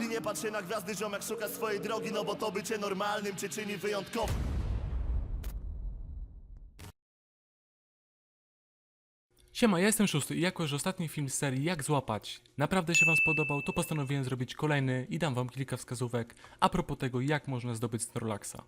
I nie patrz się na gwiazdy, ziomek szuka swojej drogi No bo to bycie normalnym cię czyni wyjątkowym Siema, ja jestem Szósty i jako, że ostatni film z serii Jak złapać naprawdę się wam spodobał, to postanowiłem zrobić kolejny i dam wam kilka wskazówek a propos tego, jak można zdobyć Snorlaxa.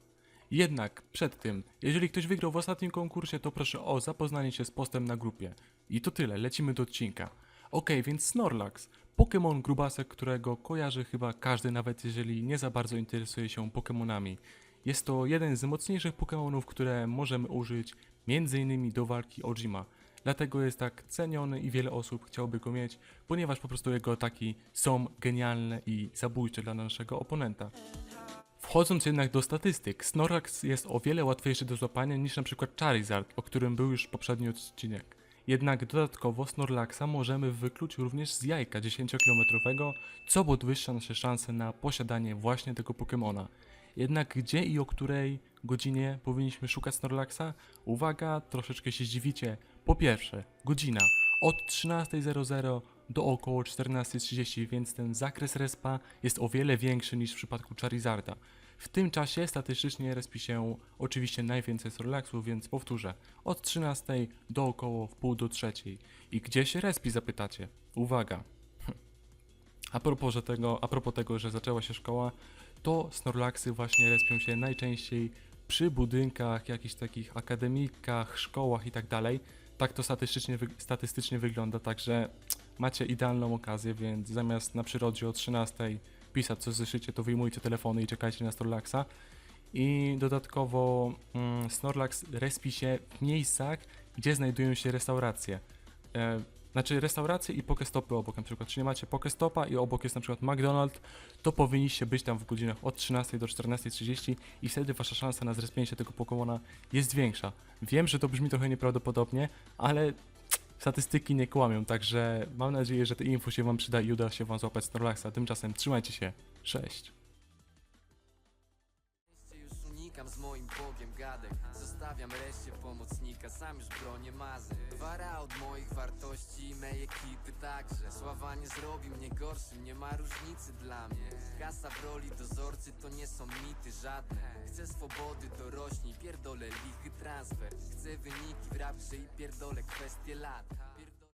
Jednak przed tym, jeżeli ktoś wygrał w ostatnim konkursie, to proszę o zapoznanie się z postem na grupie. I to tyle, lecimy do odcinka. Okej, więc Snorlax, Pokémon grubasek, którego kojarzy chyba każdy, nawet jeżeli nie za bardzo interesuje się Pokémonami. Jest to jeden z mocniejszych Pokémonów, które możemy użyć m.in. do walki Ojima. Dlatego jest tak ceniony i wiele osób chciałoby go mieć, ponieważ po prostu jego ataki są genialne i zabójcze dla naszego oponenta. Wchodząc jednak do statystyk, Snorlax jest o wiele łatwiejszy do złapania niż przykład Charizard, o którym był już poprzedni odcinek. Jednak dodatkowo Snorlaxa możemy wykluć również z jajka 10-kilometrowego, co podwyższa nasze szanse na posiadanie właśnie tego Pokemona. Jednak gdzie i o której godzinie powinniśmy szukać Snorlaxa? Uwaga, troszeczkę się zdziwicie. Po pierwsze, godzina od 13.00 do około 14.30, więc ten zakres respa jest o wiele większy niż w przypadku Charizarda. W tym czasie statystycznie respi się oczywiście najwięcej Snorlaxów, więc powtórzę, od 13 do około w pół do trzeciej. I gdzie się respi zapytacie? Uwaga, a propos, że tego, a propos tego, że zaczęła się szkoła, to Snorlaxy właśnie respią się najczęściej przy budynkach, jakichś takich akademikach, szkołach i tak dalej. Tak to statystycznie, statystycznie wygląda, także macie idealną okazję, więc zamiast na przyrodzie o 13 pisać co zeszycie, to wyjmujcie telefony i czekajcie na Snorlaxa. I dodatkowo mm, Snorlax respi się w miejscach, gdzie znajdują się restauracje. E, znaczy restauracje i pokestopy obok na przykład. Czyli macie pokestopa i obok jest na przykład McDonald's, to powinniście być tam w godzinach od 13 do 14.30 i wtedy wasza szansa na zrespienie tego Pokemona jest większa. Wiem, że to brzmi trochę nieprawdopodobnie, ale statystyki nie kłamią, także mam nadzieję, że te info się wam przyda i uda się wam złapać Snorlaxa. Tymczasem trzymajcie się. Cześć. z moim Bogiem gadek Zostawiam pomocnika, sam już bronię mazy od moich wartości i mej ekipy także Sława nie zrobi mnie gorszym, nie ma różnicy dla mnie Kasa w roli dozorcy to nie są mity żadne Chcę swobody, dorośnij, pierdolę wyniki w rapce i pierdolę kwestie lat